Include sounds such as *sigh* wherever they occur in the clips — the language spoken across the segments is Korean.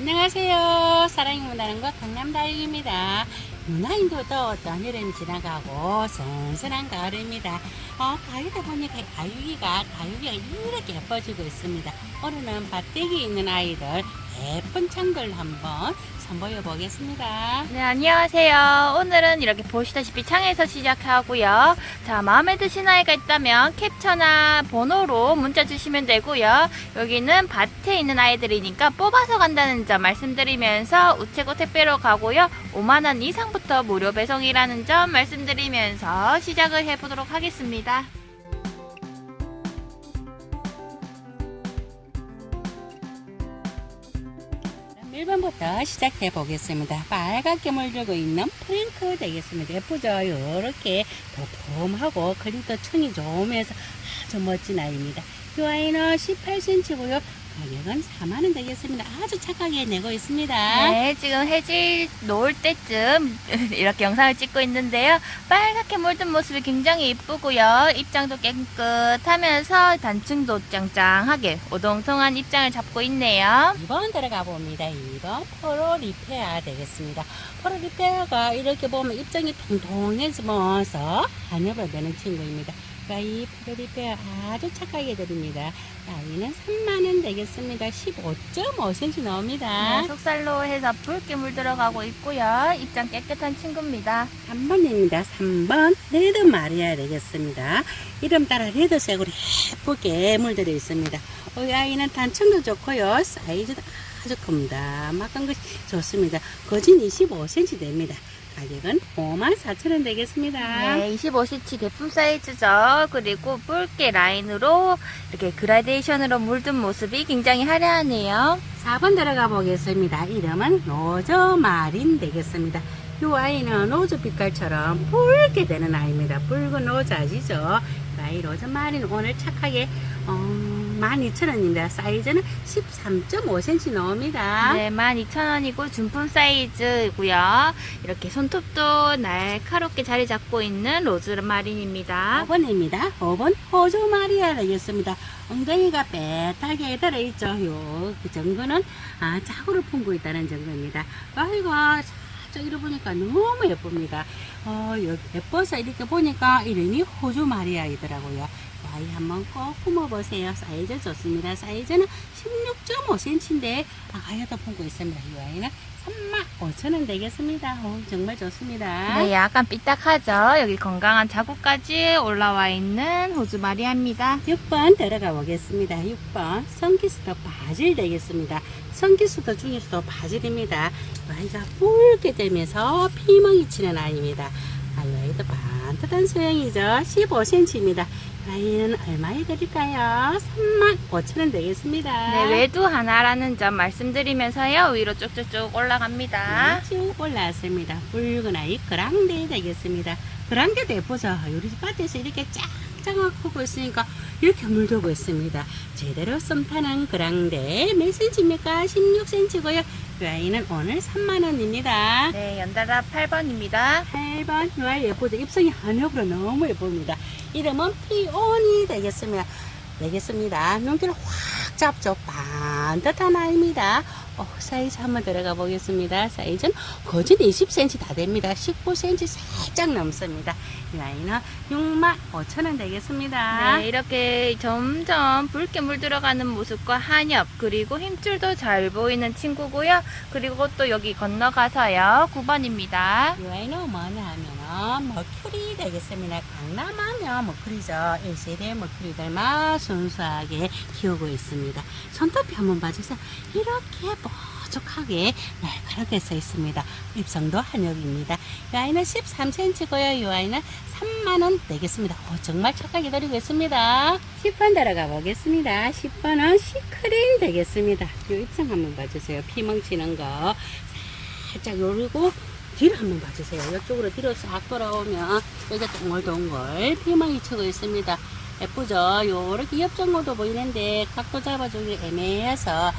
안녕하세요. 사랑이 문화는 것 강남다육입니다. 누나인도 더웠던 여름이 지나가고 선선한 가을입니다. 어, 가을이다 보니까 다육이가 다육이가 이렇게 예뻐지고 있습니다. 오늘은 밭대기 있는 아이들 예쁜 창들 한번 선보여 보겠습니다. 네, 안녕하세요. 오늘은 이렇게 보시다시피 창에서 시작하고요. 자, 마음에 드신 아이가 있다면 캡처나 번호로 문자 주시면 되고요. 여기는 밭에 있는 아이들이니까 뽑아서 간다는 점 말씀드리면서 우체국 택배로 가고요. 5만원 이상부터 무료 배송이라는 점 말씀드리면서 시작을 해보도록 하겠습니다. 1번부터 시작해 보겠습니다. 빨갛게 물들고 있는 프링크 되겠습니다. 예쁘죠? 이렇게 도톰하고 클리터 층이 좋으면서 아주 멋진 아이입니다. 이 아이는 18cm고요. 가격은 4만원 되겠습니다. 아주 착하게 내고 있습니다. 네, 지금 해질 놓을 때쯤 *laughs* 이렇게 영상을 찍고 있는데요. 빨갛게 물든 모습이 굉장히 이쁘고요. 입장도 깨끗하면서 단층도 짱짱하게 오동통한 입장을 잡고 있네요. 2번 들어가 봅니다. 2번 포로 리페아 되겠습니다. 포로 리페아가 이렇게 보면 입장이 통통해지면서 한엽을 내는 친구입니다. 이 포로 리페아 아주 착하게 드립니다. 나이는 3만원 되겠습니다. 15.5cm 나옵니다. 네, 속살로 해서 붉게 물들어가고 있고요. 입장 깨끗한 친구입니다. 3번입니다. 3번 레드 마리아 되겠습니다. 이름 따라 레드색으로 예쁘게 물들어 있습니다. 어, 이 아이는 단층도 좋고요. 사이즈도 아주 큽니다. 막한 것이 좋습니다. 거진 25cm 됩니다. 가격은 54,000원 되겠습니다. 네, 25cm 대품 사이즈죠. 그리고 붉게 라인으로 이렇게 그라데이션으로 물든 모습이 굉장히 화려하네요. 4번 들어가 보겠습니다. 이름은 노저 마린 되겠습니다. 이 아이는 노즈 빛깔처럼 붉게 되는 아이입니다. 붉은 노즈 아시죠? 그 아이 노저 마린 오늘 착하게 어, 12,000원입니다. 사이즈는 13.5cm 나옵니다. 네, 12,000원이고 준품 사이즈고요. 이렇게 손톱도 날카롭게 자리 잡고 있는 로즈마린입니다. 5번입니다. 5번 호주 마리아 되겠습니다. 엉덩이가 빼하게 들어있죠. 요, 그 정도는, 아, 자구를 품고 있다는 정도입니다. 아이가 살짝 이러 보니까 너무 예쁩니다. 어, 요- 예뻐서 이렇게 보니까 이름이 호주 마리아이더라고요. 아이 한번 꼭 품어보세요. 사이즈 좋습니다. 사이즈는 16.5cm인데, 아가야도 품고 있습니다. 이 아이는 35,000원 되겠습니다. 어, 정말 좋습니다. 네, 약간 삐딱하죠. 여기 건강한 자국까지 올라와 있는 호주 마리아입니다. 6번 들어가 보겠습니다. 6번 성기스터 바질 되겠습니다. 성기스터 중에서도 바질입니다. 아이가 붉게 되면서 피멍이 치는 아이입니다. 아이 아이도 반듯한 소형이죠. 15cm입니다. 아이는 얼마에 드릴까요? 3만 5천원 되겠습니다. 네, 외두 하나라는 점 말씀드리면서요. 위로 쭉쭉쭉 올라갑니다. 쭉 올라왔습니다. 붉은 아이 그랑데 되겠습니다. 그랑데도 예쁘죠? 우리 밭에서 이렇게 짱짱하게 크고 있으니까 이렇게 물들고 있습니다. 제대로 썸 타는 그랑데 몇 cm입니까? 16cm고요. 그 아이는 오늘 3만원입니다. 네, 연달아 8번입니다. 8번 이 아이 예쁘죠? 입성이 한엽으로 너무 예쁩니다. 이름은 피오니 되겠습니다. 되겠습니다. 눈길을 확 잡죠. 반듯한 아이입니다. 어, 사이즈 한번 들어가 보겠습니다. 사이즈는 거진 20cm 다 됩니다. 19cm 살짝 넘습니다. 이 아이는 6만 5천원 되겠습니다. 네, 이렇게 점점 붉게 물들어가는 모습과 한엽, 그리고 힘줄도 잘 보이는 친구고요. 그리고 또 여기 건너가서요. 9번입니다. 이 아이는 뭐냐 하면 은 머큐리 되겠습니다. 강남하면 머큐리죠. 1세대 머큐리들만 순수하게 키우고 있습니다. 손톱이 한번 봐주세요. 이렇게 뾰족하게 날카롭게 써 있습니다. 입성도 한엽입니다. 이 아이는 13cm고요. 이 아이는 3만원 되겠습니다. 오, 정말 착하게 드리고 있습니다. 10번 들어가 보겠습니다. 10번은 시크린 되겠습니다. 이 입성 한번 봐주세요. 피 멍치는 거. 살짝 요리고 뒤로 한번 봐주세요. 이쪽으로 뒤로 싹 돌아오면 여기가 동글동글 피망이 치고 있습니다. 예쁘죠? 요렇게 옆 정도도 보이는데 각도 잡아주기 애매해서 다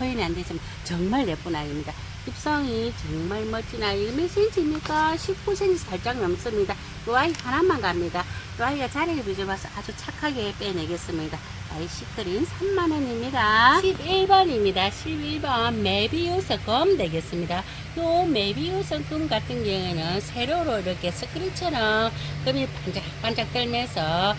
표현이 안 되지만 정말 예쁜 아이입니다. 입성이 정말 멋진 아이. 몇 cm입니까? 19cm 살짝 넘습니다. 이 아이 하나만 갑니다. 이 아이가 자리를 비춰봐서 아주 착하게 빼내겠습니다. 아이시크림 3만원입니다. 11번입니다. 11번 메비우스 껌 되겠습니다. 요 메비우스 껌 같은 경우에는 세로로 이렇게 스크린처럼 껌이 반짝반짝 들면서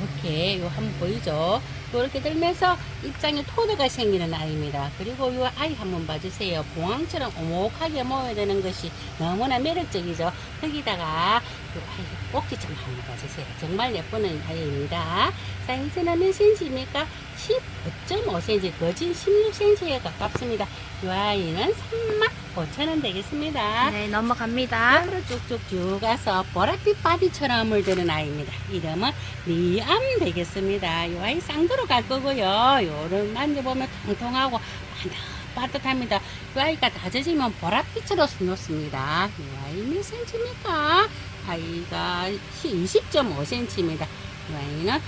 이렇게 요 한번 보이죠? 이렇게 들면서 입장에 토드가 생기는 아이입니다. 그리고 이 아이 한번 봐주세요. 봉황처럼 오목하게 모여야 되는 것이 너무나 매력적이죠. 거기다가 이 아이 꼭지 좀 한번 봐주세요. 정말 예쁜 아이입니다. 사이즈는 몇 cm입니까? 15.5cm, 거진 16cm에 가깝습니다. 이 아이는 3만 5천원 되겠습니다. 네, 넘어갑니다. 앞으로 쭉쭉쭉 가서 보랏빛 바디처럼 물드는 아이입니다. 이름은 리암 되겠습니다. 이 아이 쌍 두로 갈 거고요. 요를 만져보면 통통하고 반듯반듯합니다. 이 아이가 다져지면 보랏빛으로 놓습니다. 이 아이 몇 cm입니까? 아이가 20.5cm입니다. 이 아이는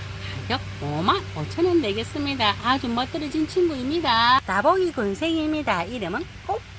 가격 5만 5천원 되겠습니다. 아주 멋들어진 친구입니다. 다복이 군생입니다. 이름은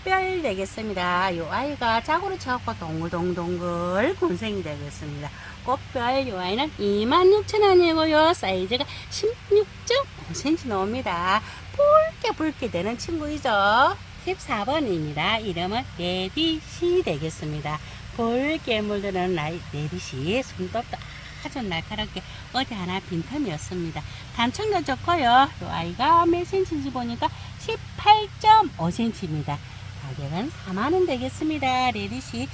꽃별 되겠습니다. 이 아이가 자고로 쳐갖고 동글동글 군생이 되겠습니다. 꽃별 이 아이는 26,000원이고요. 사이즈가 16.5cm 나옵니다. 붉게 붉게 되는 친구이죠. 14번입니다. 이름은 레디시 되겠습니다. 붉게 물드는 레디시 손톱도 아주 날카롭게 어디 하나 빈틈이 없습니다. 단청도 좋고요. 이 아이가 몇 cm인지 보니까 18.5cm입니다. 가격은 4만원 되겠습니다. 레디시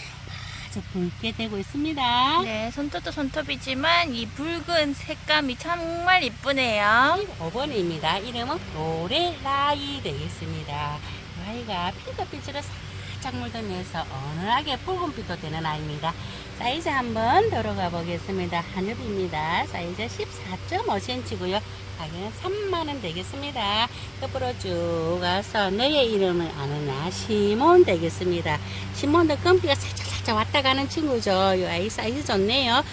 아주 붉게 되고 있습니다. 네, 손톱도 손톱이지만 이 붉은 색감이 정말 이쁘네요. 5번입니다. 이름은 로레라이 되겠습니다. 이 아이가 핑크빛으로 살짝 물들면서 어느하게 붉은빛도 되는 아이입니다. 사이즈 한번 들어가 보겠습니다. 한엽입니다. 사이즈 14.5cm고요. 가격은 3만원 되겠습니다. 옆으로 쭉 가서 너의 이름을 아느냐 시몬 되겠습니다. 시몬도 껌비가 살짝 살짝 왔다 가는 친구죠. 이 아이 사이즈 좋네요.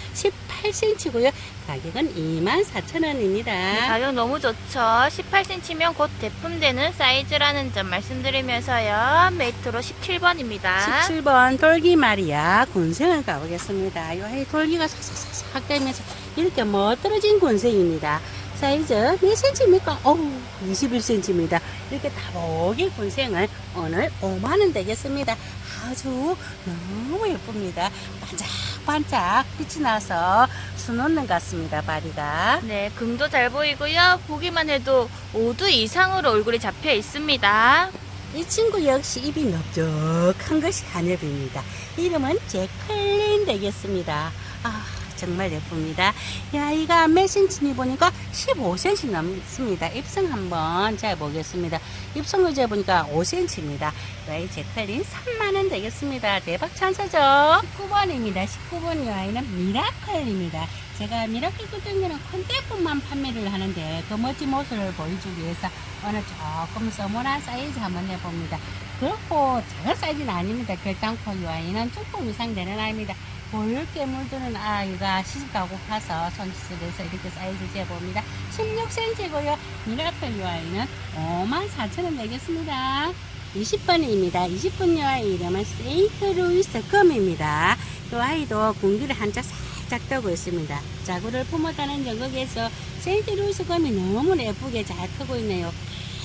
18cm고요. 가격은 24,000원입니다. 네, 가격 너무 좋죠. 18cm면 곧 제품되는 사이즈라는 점 말씀드리면서요. 메이트로 17번입니다. 17번 돌기 말이야 군생을 가보겠습니다. 이 아이 돌기가 삭삭삭삭 되면서 이렇게 멋들어진 군생입니다. 사이즈 몇 cm입니까? 어우 21cm입니다. 이렇게 다복이 군생을 오늘 5만원 되겠습니다. 아주 너무 예쁩니다. 반짝반짝 빛이 나서 수놓는 것 같습니다. 바리가. 네, 금도 잘 보이고요. 보기만 해도 5두 이상으로 얼굴이 잡혀 있습니다. 이 친구 역시 입이 넓적한 것이 한엽입니다. 이름은 제클린 되겠습니다. 아, 정말 예쁩니다. 이 아이가 몇 cm니 보니까 15cm 넘습니다. 입성 한번 재보겠습니다. 입성을 재보니까 5cm입니다. 이 아이 제클린 3만원 되겠습니다. 대박 찬사죠? 19번입니다. 19번 이 아이는 미라클입니다. 제가 미라클 경우는 컨테이프만 판매를 하는데 그 멋진 모습을 보여주기 위해서 오늘 조금 서문한 사이즈 한번 해봅니다. 그렇고 작은 사이즈는 아닙니다. 결단코 이 아이는 조금 이상 되는 아이입니다. 붉게 물드는 아이가 시집가고 가서 손짓을해서 이렇게 사이즈 재봅니다. 16cm고요. 미라클 이 아이는 54,000원 되겠습니다. 20번입니다. 20번 이 아이 이름은 세인트루이스 껌입니다. 이 아이도 공기를 한짝 살짝 떠고 있습니다. 자구를 품었다는 영역에서 세인트루이스 껌이 너무 예쁘게 잘 크고 있네요.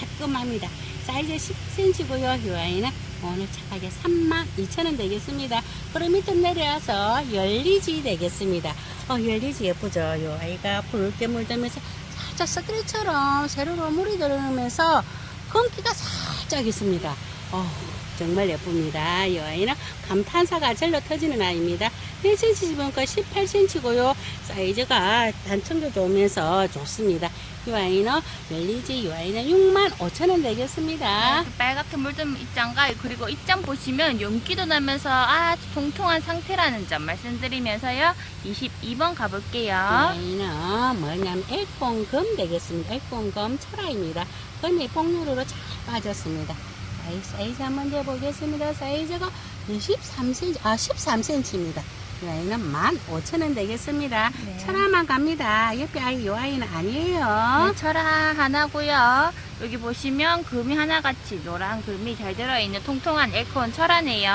깔끔합니다. 사이즈 10cm고요. 이 아이는 오늘 착하게 32,000원 되겠습니다. 그럼 밑으로 내려와서 열리지 되겠습니다. 어, 열리지 예쁘죠? 이 아이가 붉게 물들면서 살짝 스크래처럼 세로로 물이 들어오면서 검기가 살짝 있습니다. 어, 정말 예쁩니다. 이 아이는 감탄사가 절로 터지는 아이입니다. 1cm 보니까 18cm고요. 사이즈가 단청도 좋으면서 좋습니다. 이 아이는 멜리지 이 아이는 6만 5천원 되겠습니다. 그 빨갛게 물든 입장과 그리고 입장 보시면 연기도 나면서 아주 통통한 상태라는 점 말씀드리면서요. 22번 이 가볼게요. 아이는 뭐냐면 액봉금 되겠습니다. 액봉금 철화입니다. 금이 폭류로 잘 빠졌습니다. 사이즈 한번 재보겠습니다. 사이즈가 23cm, 아 13cm입니다. 이 아이는 15,000원 되겠습니다. 네. 철화만 갑니다. 옆에 아이 요 아이는 아니에요. 네, 철화 하나고요. 여기 보시면 금이 하나같이 노란 금이 잘 들어있는 통통한 에코온 철화네요.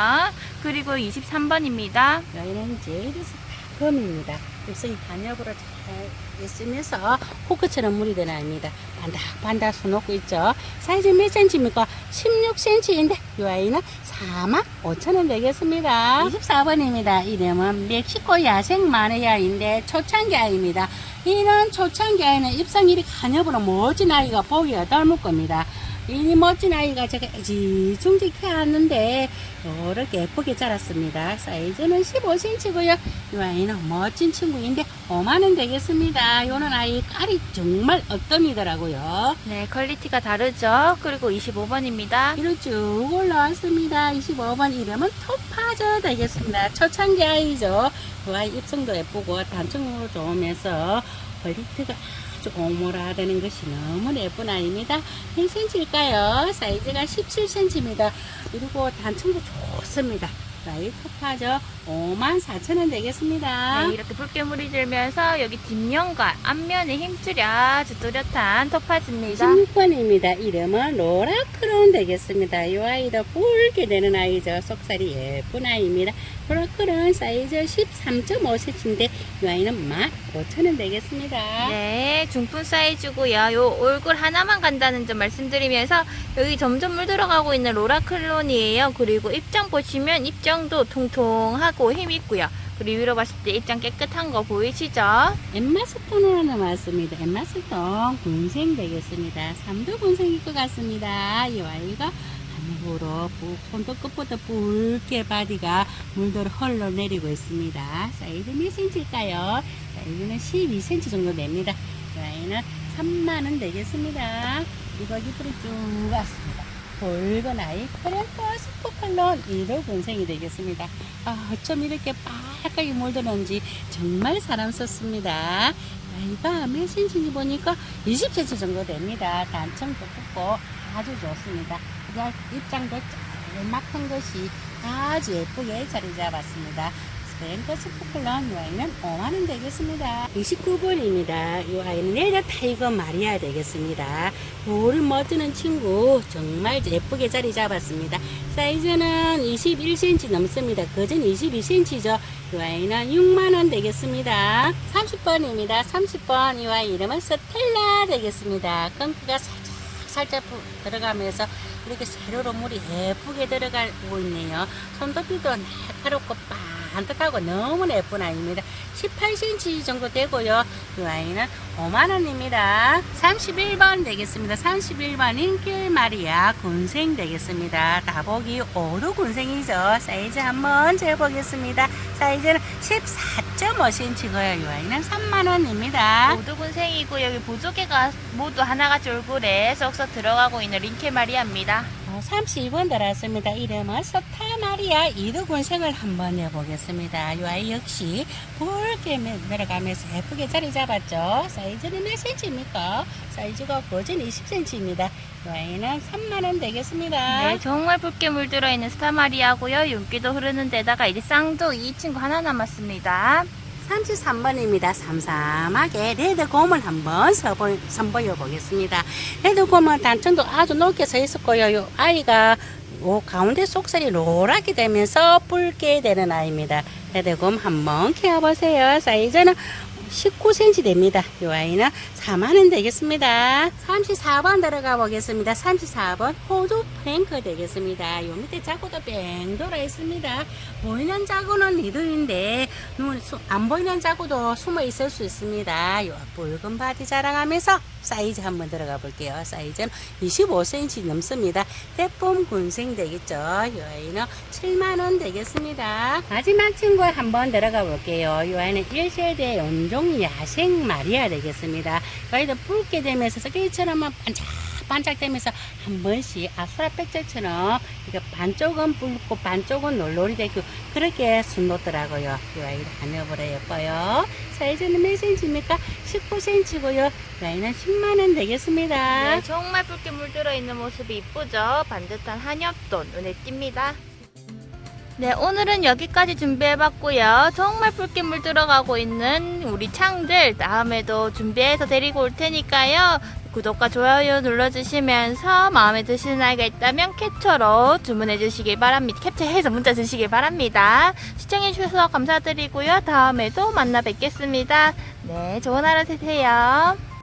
그리고 23번입니다. 여기는 스타 금입니다. 입성이 간엽으로 잘 있으면서 호크처럼 물이 되는 아이입니다. 반닥반닥 수놓고 있죠. 사이즈 몇 cm입니까? 16cm인데 이 아이는 4만 5천원 되겠습니다. 24번입니다. 이름은 멕시코 야생 마네야인데 초창기 아이입니다. 이런 초창기 아이는 입성일이 간엽으로 멋진 아이가 보기가 닮을 겁니다. 이 멋진 아이가 제가 애지중지 키웠는데 이렇게 예쁘게 자랐습니다. 사이즈는 15cm고요. 이 아이는 멋진 친구인데 5만원 되겠습니다. 요는 아이 깔이 정말 어떤 네, 퀄리티가 다르죠. 그리고 25번입니다. 뒤로 쭉 올라왔습니다. 25번 이름은 토파저 되겠습니다. 초창기 아이죠. 그 아이 입성도 예쁘고 단층으로 좋으면서 퀄리티가 아주 오모라되는 것이 너무 예쁜 아이입니다. 몇 cm일까요? 사이즈가 17cm입니다. 그리고 단층도 좋습니다. 토파저 5만 4천원 되겠습니다. 네, 이렇게 붉게 물이 들면서 여기 뒷면과 앞면에 힘줄이 아주 뚜렷한 토파즈입니다. 16번입니다. 이름은 로라크론 되겠습니다. 이 아이도 붉게 되는 아이죠. 속살이 예쁜 아이입니다. 로라크론 사이즈 13.5cm인데 이 아이는 15,000원 되겠습니다. 네, 중품 사이즈고요. 요 얼굴 하나만 간다는 점 말씀드리면서 여기 점점 물 들어가고 있는 로라클론이에요. 그리고 입장 보시면 입장도 통통하고 힘 있고요. 그리고 위로 봤을 때 입장 깨끗한 거 보이시죠? 엠마스톤으로 나왔습니다. 엠마스톤 군생 되겠습니다. 삼두 군생일 것 같습니다. 이 아이가 안으로 푹 손톱 끝부터 붉게 바디가 물들어 흘러내리고 있습니다. 사이즈 몇 cm일까요? 사이즈는 12cm 정도 됩니다. 이 아이는 3만원 되겠습니다. 이거 깃불이 쭉 왔습니다. 붉은 아이 코렌토 스포컬론 1호 군생이 되겠습니다. 아, 어쩜 이렇게 빨갛게 물드는지 정말 사랑스럽습니다. 아이가 몇 cm인지 보니까 20cm 정도 됩니다. 단청도 굵고 아주 좋습니다. 그냥 입장도 짤막한 것이 아주 예쁘게 자리 잡았습니다. 스프랭크 스포클런 이 아이는 5만원 되겠습니다. 29번입니다. 이 아이는 레드 타이거 마리아 되겠습니다. 볼을 멋지는 친구 정말 예쁘게 자리 잡았습니다. 사이즈는 21cm 넘습니다. 거진 22cm죠. 이 아이는 6만원 되겠습니다. 30번입니다. 30번 이 아이 이름은 스텔라 되겠습니다. 끈기가 살짝 살짝 부- 들어가면서 이렇게 세로로 물이 예쁘게 들어가고 있네요. 손톱이도 날카롭고 반듯하고 너무 예쁜 아이입니다. 18cm 정도 되고요. 이 아이는 5만원입니다. 31번 되겠습니다. 31번 인길 마리아 군생 되겠습니다. 다복이 5루 군생이죠. 사이즈 한번 재보겠습니다. 사이즈는 14.5cm고요. 이 아이는 3만원입니다. 모두 군생이고 여기 보조개가 모두 하나같이 얼굴에 쏙쏙 들어가고 있는 링케 마리아입니다. 어, 32번 달았습니다. 이름은 서타 마리아 이두 군생을 한번 해보겠습니다. 이 아이 역시 붉게 내려가면서 예쁘게 자리 잡았죠. 사이즈는 몇 cm입니까? 사이즈가 거진 20cm입니다. 이 아이는 3만원 되겠습니다. 네, 정말 붉게 물들어 있는 스타 마리아고요. 윤기도 흐르는 데다가 이제 쌍둥이 이 친구 하나 남았습니다. 33번입니다. 삼삼하게 레드곰을 한번 서보, 선보여 보겠습니다. 레드곰은 단층도 아주 높게 서 있었고요. 요 아이가 요 가운데 속살이 노랗게 되면서 붉게 되는 아이입니다. 레드곰 한번 키워보세요. 사이즈는 19cm 됩니다. 이 아이는 4만원 되겠습니다. 34번 들어가 보겠습니다. 34번 호주 프랭크 되겠습니다. 요 밑에 자구도 뺑 돌아 있습니다. 보이는 자구는 수- 안 보이는 자구도 숨어 있을 수 있습니다. 요 붉은 바디 자랑하면서 사이즈 한번 들어가 볼게요. 사이즈는 25cm 넘습니다. 대품 군생 되겠죠. 이 아이는 7만원 되겠습니다. 마지막 친구 한번 들어가 볼게요. 이 아이는 1세대 연종 야생 마리아 되겠습니다. 이 아이도 붉게 되면서 스케이처럼 반짝 반짝대면서 한 번씩 아수라 백절처럼 이게 반쪽은 붉고 반쪽은 놀놀이 되고 그렇게 순놓더라고요. 이 아이도 하늘보다 예뻐요. 사이즈는 몇 cm입니까? 19cm고요. 이 아이는 10만원 되겠습니다. 네, 정말 붉게 물들어 있는 모습이 이쁘죠? 반듯한 한엽돈 눈에 띕니다. 네, 오늘은 여기까지 준비해봤고요. 정말 붉게 물들어가고 있는 우리 창들 다음에도 준비해서 데리고 올 테니까요. 구독과 좋아요 눌러주시면서 마음에 드시는 아이가 있다면 캡처로 주문해 주시길 바랍니다. 캡처해서 문자 주시길 바랍니다. 시청해 주셔서 감사드리고요. 다음에도 만나 뵙겠습니다. 네, 좋은 하루 되세요.